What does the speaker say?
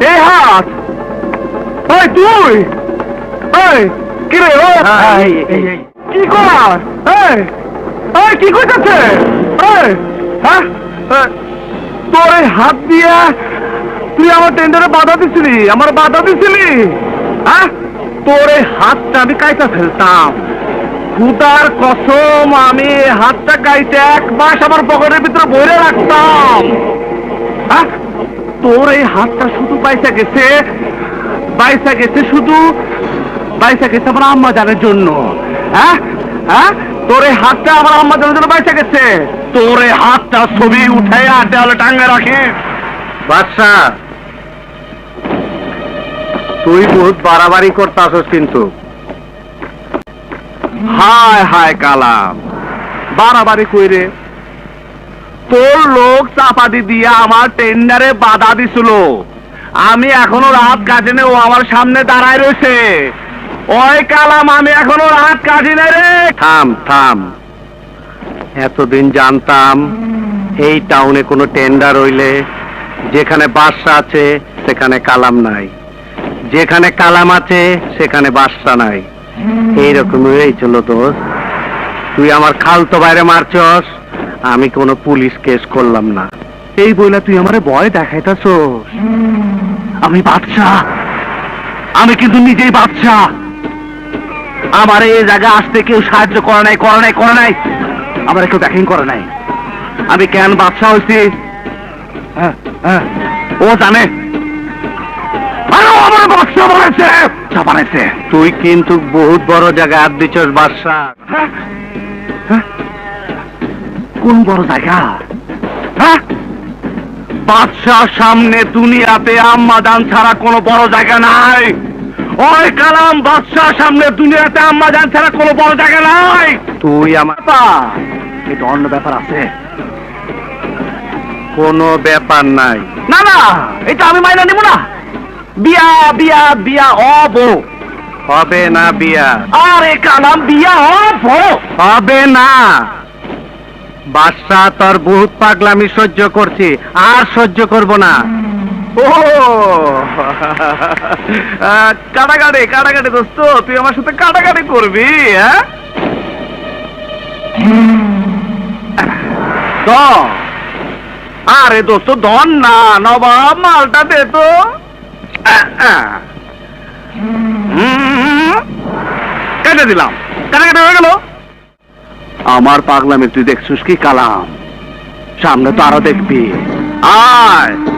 এই হাত! ওই তুই! ওই কি রে ও এই, এই, এই। কি কর? এই ওই কি করতেছে? ওই হ্যাঁ এই, তোর এই হাত দিয়া তুই আমার টেন্ডারে বাধা দিছিলি আমার বাধা দিছিলি। হ্যাঁ তোর এই হাতটা আমি কাইটা ফেলতাম। খুদার কসম আমি হাতটা কাইতে এক মাস আমার পকেটের ভিতরে বইরে রাখতাম। হ্যাঁ? তোর এই হাতটা শুধু বাইসা গেছে বাইসা গেছে শুধু বাইসা গেছে আমার আম্মা জানের জন্য। হ্যাঁ? হ্যাঁ? তোর এই হাতটা আমার আম্মা জানের জন্য বাইসা গেছে। তোর এই হাতটা ছবি উঠে আর দেওয়ালে টাঙ্গে রাখিস। বাদশা তুই বহুত বাড়াবাড়ি করতাছস কিন্তু। হায় হায়, কালাম। বাড়াবাড়ি কইরে। তোর লোক চাপাতি দিয়া আমার টেন্ডারে বাধা দিছিল। আমি এখনও রাত কাটিনে, ও আমার সামনে দাঁড়ায় রয়েছে। ওই কালাম, আমি এখনও রাত কাটিনে রে। থাম থাম। এতদিন জানতাম এই টাউনে কোনো টেন্ডার হইলে যেখানে বাদশা আছে, সেখানে কালাম নাই। যেখানে কালাম আছে, সেখানে বাদশা নাই। এইরকম হয়েই হয়েছিল দোষ তুই আমার খালতো বাইরে মারছস। আমি কোনো পুলিশ কেস করলাম না। এই বইলা তুই আমারে ভয় দেখাইতাছ আমি বাদশা। আমি কিন্তু নিজেই বাদশা। আমার এই জায়গা আসতে কেউ সাহায্য করে নাই করে নাই করে নাই। আমার কেউ দেখেন করে নাই। আমি কেন বাদশা হয়েছি হ্যাঁ, হ্যাঁ, ও জানে। আমার তুই কিন্তু বহুত বড় জায়গা হাত দিছস বাদশা। হ্যাঁ? হ্যাঁ? কোন বড় জায়গা। হ্যাঁ? বাদশাহ সামনে দুনিয়াতে আম্মাদান ছাড়া কোনো বড় জায়গা নাই। ওই কালাম বাদশাহ সামনে দুনিয়াতে আম্মাদান ছাড়া কোনো বড় জায়গা নাই। তুই আমার এটা অন্য ব্যাপার আছে। কোনো ব্যাপার নাই। না না এটা আমি মাইনা নিব না। বিয়া বিয়া বিয়া অব। হবে না বিয়া। আরে কালাম বিয়া অব। হবে না। বাদশা তোর বহুত পাগলামি সহ্য করছি, আর সহ্য করব না। ও কাটাকাটি কাটাকাটি দোস্ত, তুই আমার সাথে কাটাকাটি করবি হ্যাঁ? আরে দোস্ত, ধন না, নবাব মালটা দে তো। কেটে দিলাম। কাটাকাটি হয়ে গেল? আমার পাগলামে তুই দেখছিস কি কালাম? সামনে তো আরও দেখবি। আয়!